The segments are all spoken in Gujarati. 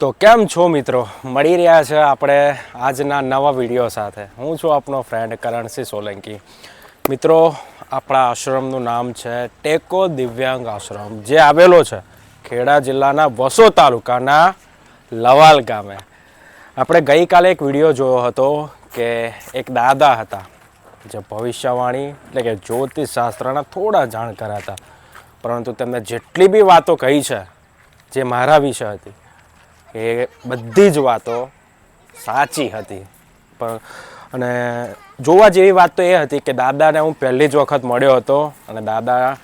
તો કેમ છો મિત્રો? મળી રહ્યા છે આપણે આજના નવા વીડિયો સાથે. હું છું આપનો ફ્રેન્ડ કરણસિંહ સોલંકી. મિત્રો, આપણા આશ્રમનું નામ છે ટેકો દિવ્યાંગ આશ્રમ. જે આવેલો છે ખેડા જિલ્લાના વસો તાલુકાના લવાલ ગામે. આપણે ગઈકાલે એક વીડિયો જોયો હતો કે એક દાદા હતા, જે ભવિષ્યવાણી એટલે કે જ્યોતિષ શાસ્ત્રના થોડા જાણકાર હતા. પરંતુ તેમને જેટલી બી વાતો કહી છે, જે મારા વિશે હતી એ બધી જ વાતો સાચી હતી. પણ, અને જોવા જેવી વાત તો એ હતી કે દાદાને હું પહેલી જ વખત મળ્યો હતો અને દાદા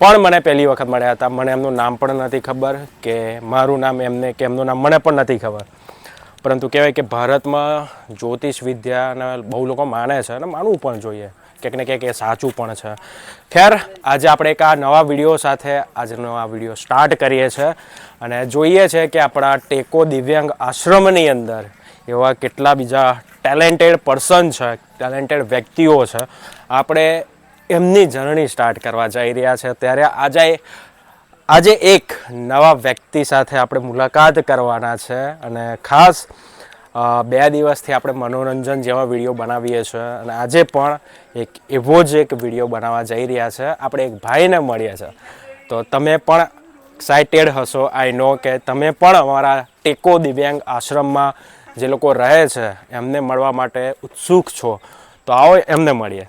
પણ મને પહેલી વખત મળ્યા હતા. મને એમનું નામ પણ નથી ખબર કે મારું નામ એમને કે એમનું નામ મને પણ નથી ખબર. પરંતુ કહેવાય કે ભારતમાં જ્યોતિષ વિદ્યાને બહુ લોકો માને છે અને માનવું પણ જોઈએ. ક્યાંક ને ક્યાંક એ સાચું પણ છે. ખેર, આજે આપણે એક આ નવા વીડિયો સાથે આજનો આ વીડિયો સ્ટાર્ટ કરીએ છીએ અને જોઈએ છે કે આપણા ટેકો દિવ્યાંગ આશ્રમની અંદર એવા કેટલા બીજા ટેલેન્ટેડ પર્સન છે ટેલેન્ટેડ વ્યક્તિઓ છે. આપણે એમની જર્ની સ્ટાર્ટ કરવા જઈ રહ્યા છે. ત્યારે આજે આજે એક નવા વ્યક્તિ સાથે આપણે મુલાકાત કરવાના છે અને ખાસ બે દિવસથી આપણે મનોરંજન જેવા વીડિયો બનાવીએ છીએ અને આજે પણ એક એવો જ એક વીડિયો બનાવવા જઈ રહ્યા છે. આપણે એક ભાઈને મળીએ છીએ. તો તમે પણ એક્સાઇટેડ હશો આઈ નો કે તમે પણ અમારા ટેકો દિવ્યાંગ આશ્રમમાં જે લોકો રહે છે, એમને મળવા માટે ઉત્સુક છો. તો આવો એમને મળીએ.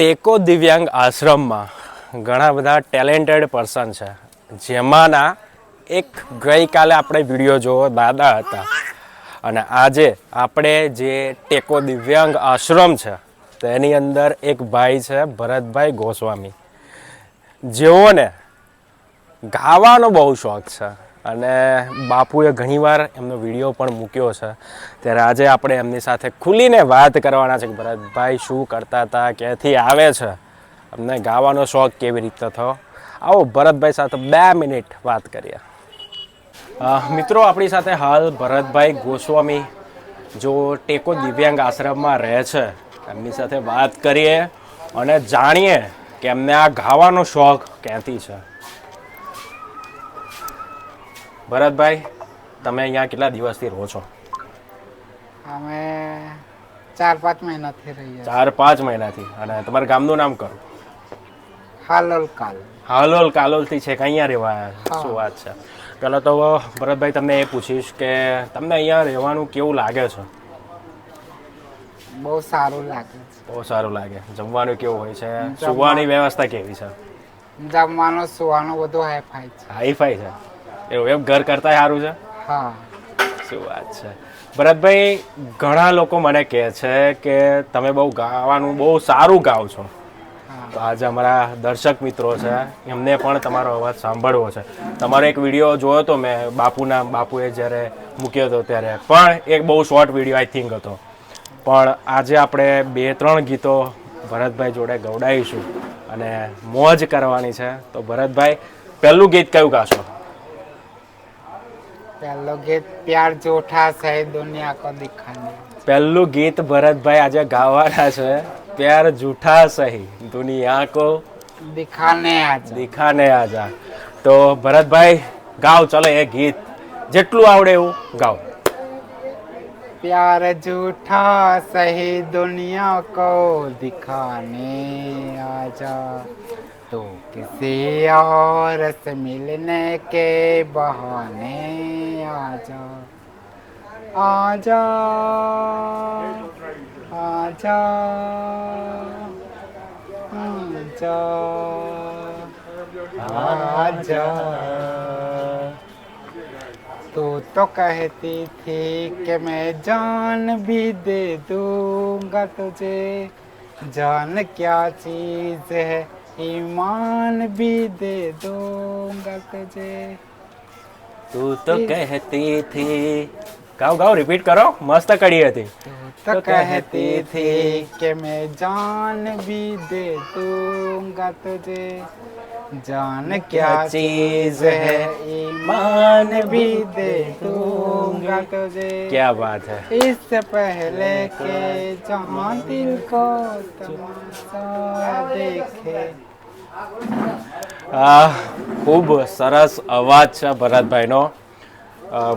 ટેકો દિવ્યાંગ આશ્રમમાં ઘણા બધા ટેલેન્ટેડ પર્સન છે. જેમાંના એક ગઈકાલે આપણે વીડિયો જોવો દાદા હતા. અને આજે આપણે જે ટેકો દિવ્યાંગ આશ્રમ છે, તેની અંદર એક ભાઈ છે, ભરતભાઈ ગોસ્વામી. જેઓને ગાવાનો બહુ શોખ છે. અને બાપુએ ઘણીવાર એમનો વીડિયો પણ મૂક્યો છે. ત્યારે આજે આપણે એમની સાથે ખુલીને વાત કરવાના છે કે ભરતભાઈ શું કરતા હતા, ક્યાંથી આવે છે? અમને ગાવાનો શોખ કેવી રીતે થયો? આવો ભરતભાઈ સાથે બે મિનિટ વાત કરીએ. મિત્રો, આપણી સાથે હાલ ભરતભાઈ ગોસ્વામી જો ટેકો દિવ્યાંગ આશ્રમમાં રહે છે, એમની સાથે વાત કરીએ અને જાણીએ કે એમને આ ગાવાનો શોખ ક્યાંથી છે. ભરતભાઈ તમે અહીંયા કેટલા દિવસથી રહો છો? અમે ચાર પાંચ મહિનાથી રહીએ ચાર પાંચ મહિનાથી. અને તમારા ગામનું નામ કરો? હાલોલ કાલ. હાલોલ કાલોલથી છે અહીંયા રહેવા. શું વાત છે. પહેલાં તો ભરતભાઈ તમને એ પૂછીશ કે તમને અહીંયા રહેવાનું કેવું લાગે છે? બહુ સારું લાગે છે. બહુ સારું લાગે. જમવાનું કેવું હોય છે? સુવાની વ્યવસ્થા કેવી છે? જમવાનું સુવાનું બધું હાઈફાઈ છે. હાઈફાઈ છે. એવું એમ ઘર કરતા સારું છે? હા. શું વાત છે. ભરતભાઈ ઘણા લોકો મને કહે છે કે તમે બહુ ગાવાનું બહુ સારું ગાઓ છો. તો આજે અમારા દર્શક મિત્રો છે એમને પણ તમારો અવાજ સાંભળવો છે. તમારો એક વીડિયો જોયો હતો મેં બાપુના બાપુએ જ્યારે મૂક્યો હતો ત્યારે. પણ એક બહુ શોર્ટ વીડિયો આઈ થિંક હતો. પણ આજે આપણે બે ત્રણ ગીતો ભરતભાઈ જોડે ગવડાવીશું અને મોજ કરવાની છે. તો ભરતભાઈ પહેલું ગીત કયું ગાશો? પહેલો ગીત પ્યાર જૂઠા સહી દુનિયા કો દિખાને પહેલું ગીત ભરતભાઈ આજે ગાવાના છે પ્યાર જૂઠા સહી દુનિયા કો દિખાને આજ દિખાને આજા તો ભરતભાઈ ગાઓ ચલો એ ગીત જેટલું આવડે એવું ગાઓ प्यार झूठा सही दुनिया को दिखाने आजा तो किसी और से मिलने के बहाने आजा। आजा। आजा। आजा। आजा। तू तो कहती थी कि मैं जान भी दे दूँगा तुझे। जान क्या चीज़ है? ईमान भी दे दूँगा तुझे। तू तो कहती थी। गाओ गाओ रिपीट करो। मस्त कड़ी है थी तो, कहती थी कि मैं जान भी दे दूँगा तुझे। जान क्या चीज़ है? ईमान भी दे दूँगा तुझे। क्या बात है। इससे पहले के जहाँ दिल को तमाशा देखे આ ખૂબ સરસ અવાજ છે ભરતભાઈનો.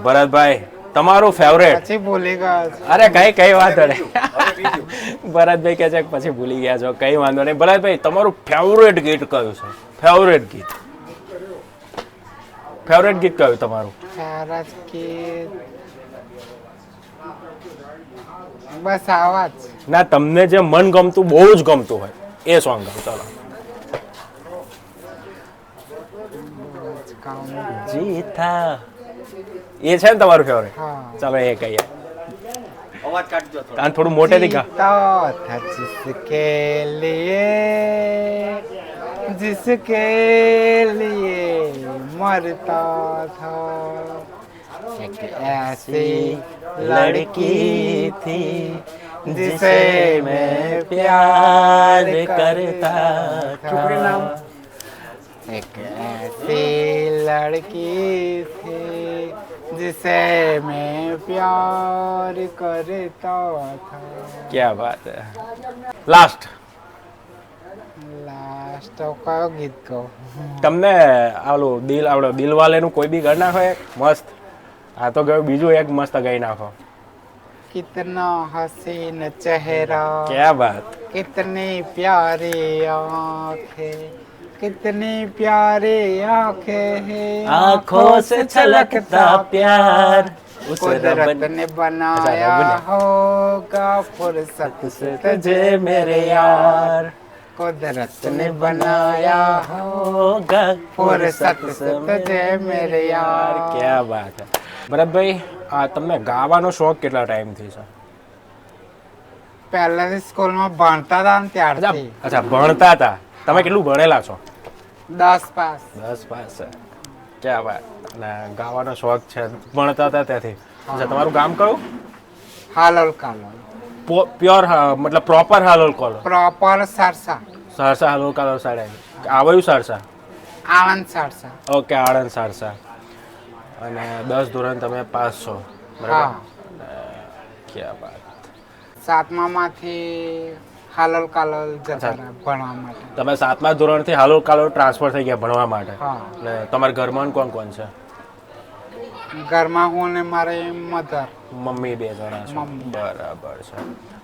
ભરતભાઈ તમારું ફેવરેટ પછી ભૂલી ગયા અરે કઈ કઈ વાંધો નહીં. ભરતભાઈ કહે છે પછી ભૂલી ગયા છો કઈ વાંધો નહીં. ભરતભાઈ તમારું ફેવરેટ ગીત કયું છે? ફેવરેટ ગીત. ફેવરેટ ગીત કયું તમારું? ફેવરેટ ગીત. બસ આવાજ ના તમને જે મન ગમતું બહુ જ ગમતું હોય એ સોંગ ગાઓ ચાલો. જીતા એ છે ને તમારું ફેવરેટ હા ચાલો એ કહીએ આને થોડું મોટેથી ગા जीता था जिसके लिए जिसके लिए मरता था एक ऐसी लड़की थी जिसे मैं प्यार करता था एक ऐसी लड़की थी जिसे मैं प्यार करता था ક્યાં વાત હે લાસ્ટ લાસ્ટ તો કયો ગીત કહું તમને આવલું દિલ આવડો દિલવાલેનું કોઈ બી ગાઈ નાખો એક મસ્ત આ તો ગયું બીજું એક મસ્ત ગાઈ નાખો कितना हसीन चेहरा ક્યાં વાત कितनी प्यारी आंखें कितनी प्यारी आंखें हैं आँखों से छलकता प्यार उस कुदरत रब ने बनाया अच्छा, होगा फुर्सत से तुझे मेरे यार कुदरत ने बनाया होगा फुर्सत से तुझे मेरे यार ક્યાં વાત હે ભરતભાઈ આ તમને ગાવાનો શોખ કેટલા ટાઈમથી છે પહેલાથી સ્કૂલમાં ભણતા હતા ને અચ્છા ત્યારથી અચ્છા ભણતા હતા તમે કેટલું ભણેલા છો દસ પાસ. દસ પાસ છે. ક્યાં વાત અને ગાવાનો શોખ છે ભણતા હતા ત્યાંથી. અચ્છા તમારું ગામ કયું? હાલોલ કાલોલ. પ્યોર મતલબ પ્રોપર હાલોલ કોલો પ્રોપર સરસા. સરસા હાલોલ કાલોલ સાડે. આવ્યું સરસા? આણંદ સરસા. ઓકે આણંદ સરસા. અને દસ ધોરણ તમે પાસ છો બરાબર? ક્યાં વાત. સાતમામાંથી હાલોલ કાલોલ જતા ભણવા માટે. તમે સાતમા ધોરણથી હાલોલ કાલોલ ટ્રાન્સફર થઈ ગયા ભણવા માટે. અને તમારા ઘરમાં કોણ કોણ છે? ઘરમાં હું ને મારે મધર. મમ્મી બે જણા છો. બરાબર છે.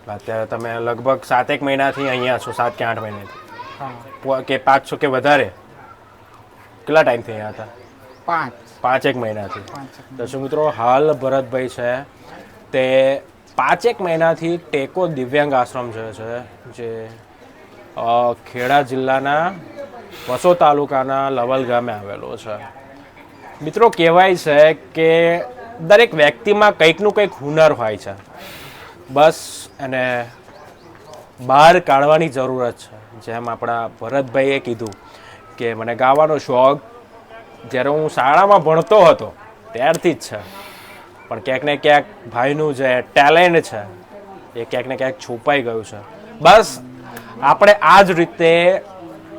અત્યારે તમે લગભગ સાતેક મહિનાથી અહીંયા છો સાત કે આઠ મહિનાથી. કે પાંચ છો કે વધારે? કેટલા ટાઈમથી અહીંયા હતા? પાંચ. પાંચેક મહિનાથી. દર્શક મિત્રો હાલ ભરતભાઈ છે તે પાંચેક મહિનાથી ટેકો દિવ્યાંગ આશ્રમ જે છે, જે ખેડા જિલ્લાના વસો તાલુકાના લવલ ગામે આવેલો છે. મિત્રો, કહેવાય છે કે દરેક વ્યક્તિમાં કંઈકનું કંઈક હુનર હોય છે. બસ એને બહાર કાઢવાની જરૂરત છે. જેમ આપણા ભરતભાઈએ કીધું કે, મને ગાવાનો શોખ. જ્યારે હું શાળામાં ભણતો હતો, ત્યારથી જ છે. પણ ક્યાંક ને ક્યાંક ભાઈનું જે ટેલેન્ટ છે, એ ક્યાંક ને ક્યાંક છુપાઈ ગયું છે. બસ, આપણે આ જ રીતે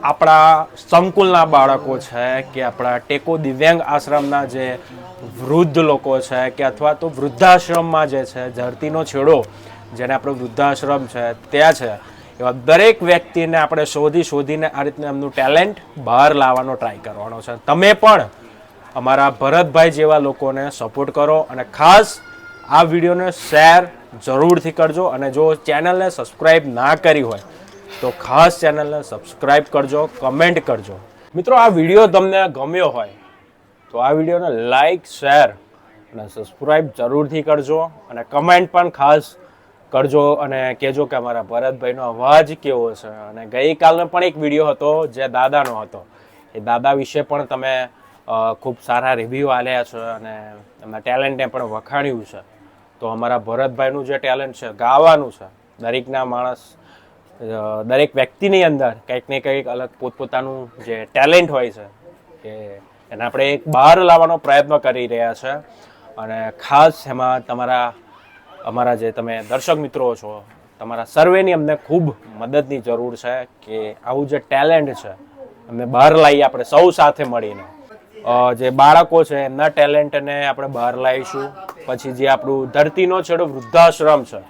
આપણા સંકુલના બાળકો છે કે આપણા ટેકો દિવ્યાંગ આશ્રમના જે વૃદ્ધ લોકો છે કે અથવા તો વૃદ્ધાશ્રમમાં જે છે, ધરતીનો છેડો, જેને આપણો વૃદ્ધાશ્રમ છે, ત્યાં છે, એવા દરેક વ્યક્તિને આપણે શોધી શોધીને આ રીતના એમનું ટેલેન્ટ બહાર લાવવાનો ટ્રાય કરવાનો છે. તમે પણ અમારા ભરતભાઈ જેવા લોકોને સપોર્ટ કરો અને ખાસ આ વિડીયોને શેર જરૂરથી કરજો અને જો ચેનલને સબસ્ક્રાઈબ ના કરી હોય, તો ખાસ ચેનલને સબસ્ક્રાઈબ કરજો કમેન્ટ કરજો. મિત્રો, આ વીડિયો તમને ગમ્યો હોય, તો આ વિડીયોને લાઈક શેર અને સબસ્ક્રાઈબ જરૂરથી કરજો અને કમેન્ટ પણ ખાસ કરજો અને કહેજો કે અમારા ભરતભાઈનો અવાજ કેવો છે. અને ગઈકાલનો પણ એક વીડિયો હતો, જે દાદાનો હતો. એ દાદા વિશે પણ તમે ખૂબ સારા રિવ્યૂ આલ્યા છે અને એમના ટેલેન્ટને પણ વખાણ્યું છે. તો અમારા ભરતભાઈનું જે ટેલેન્ટ છે, ગાવાનું છે, દરેકના માણસ દરેક વ્યક્તિની અંદર કંઈક ને કંઈક અલગ પોતપોતાનું જે ટેલેન્ટ હોય છે કે એને આપણે એક બહાર લાવવાનો પ્રયત્ન કરી રહ્યા છે. અને ખાસ એમાં તમારા, અમારા જે તમે દર્શક મિત્રો છો, તમારા સર્વેની અમને ખૂબ મદદની જરૂર છે કે આવું જે ટેલેન્ટ છે, અમને બહાર લાવીએ આપણે સૌ સાથે મળીને જે બાળકો છે, એમના ટેલેન્ટને આપણે બહાર લાવીશું. પછી જે આપણું ધરતીનો છેડો વૃદ્ધાશ્રમ છે,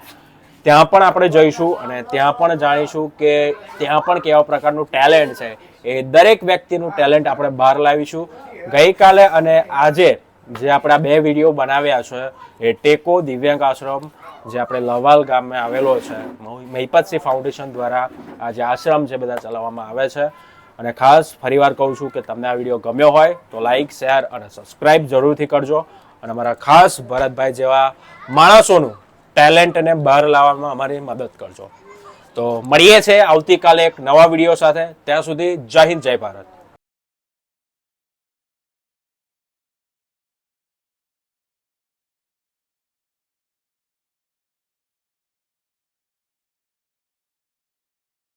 ત્યાં પણ આપણે જઈશું અને ત્યાં પણ જાણીશું કે ત્યાં પણ કેવા પ્રકારનું ટેલેન્ટ છે. એ દરેક વ્યક્તિનું ટેલેન્ટ આપણે બહાર લાવીશું. ગઈકાલે અને આજે જે આપણે બે વીડિયો બનાવ્યા છે, એ ટેકો દિવ્યાંગ આશ્રમ, જે આપણે લવાલ ગામે આવેલો છે મહિપતસિંહ ફાઉન્ડેશન દ્વારા આ જે આશ્રમ છે બધા ચલાવવામાં આવે છે અને ખાસ ફરીવાર કહું છું કે તમને આ વીડિયો ગમ્યો હોય તો લાઈક શેર અને સબસ્ક્રાઇબ જરૂરથી કરજો. અને અમારા ખાસ ભરતભાઈ જેવા માણસોનું ટેલેન્ટને બહાર લાવવામાં અમારી મદદ કરજો. તો મળીએ છે આવતીકાલે એક નવા વીડિયો સાથે. ત્યાં સુધી જય હિન્દ, જય ભારત.